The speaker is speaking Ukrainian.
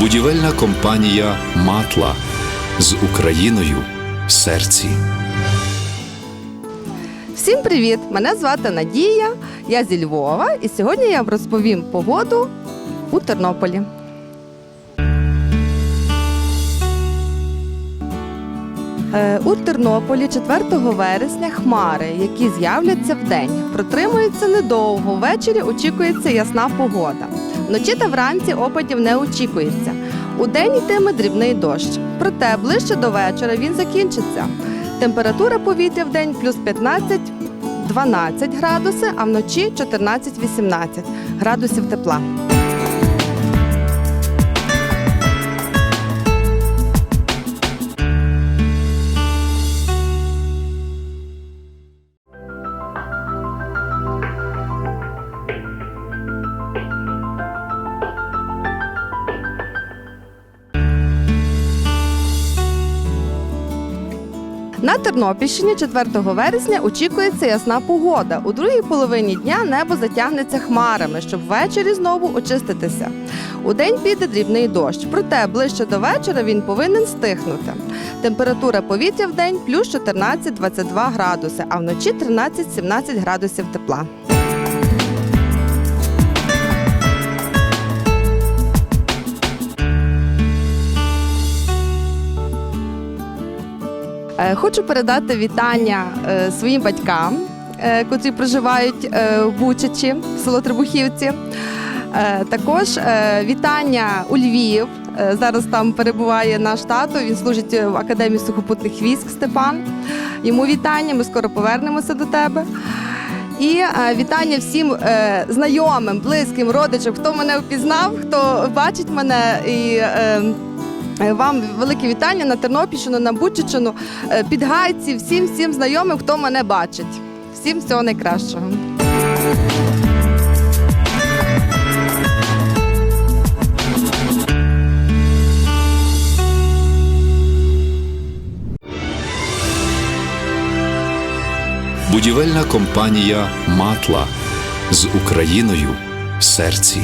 Будівельна компанія Матла з Україною в серці. Всім привіт! Мене звати Надія, я зі Львова, і сьогодні я вам розповім погоду у Тернополі. У Тернополі 4 вересня хмари, які з'являться вдень, протримуються недовго. Ввечері очікується ясна погода. Вночі та вранці опадів не очікується. У день йтиме дрібний дощ. Проте ближче до вечора він закінчиться. Температура повітря в день плюс 15 12 градуси, а вночі 14-18 градусів тепла. На Тернопільщині 4 вересня очікується ясна погода. У другій половині дня небо затягнеться хмарами, щоб ввечері знову очиститися. У день піде дрібний дощ, проте ближче до вечора він повинен стихнути. Температура повітря в день плюс 14-22 градуси, а вночі 13-17 градусів тепла. Хочу передати вітання е, своїм батькам, е, котрі проживають е, в Бучачі, село Трибухівці. Е, Також е, вітання у Львів. Е, Зараз там перебуває наш тато. Він служить в академії сухопутних військ Степан. Йому вітання. Ми скоро повернемося до тебе. І е, вітання всім е, знайомим, близьким, родичам, хто мене впізнав, хто бачить мене і. Е, Вам велике вітання на Тернопільщину, на Бучичину, е, Підгайці, всім всім знайомим, хто мене бачить. Всім всього найкращого. Будівельна компанія Матла з Україною в серці.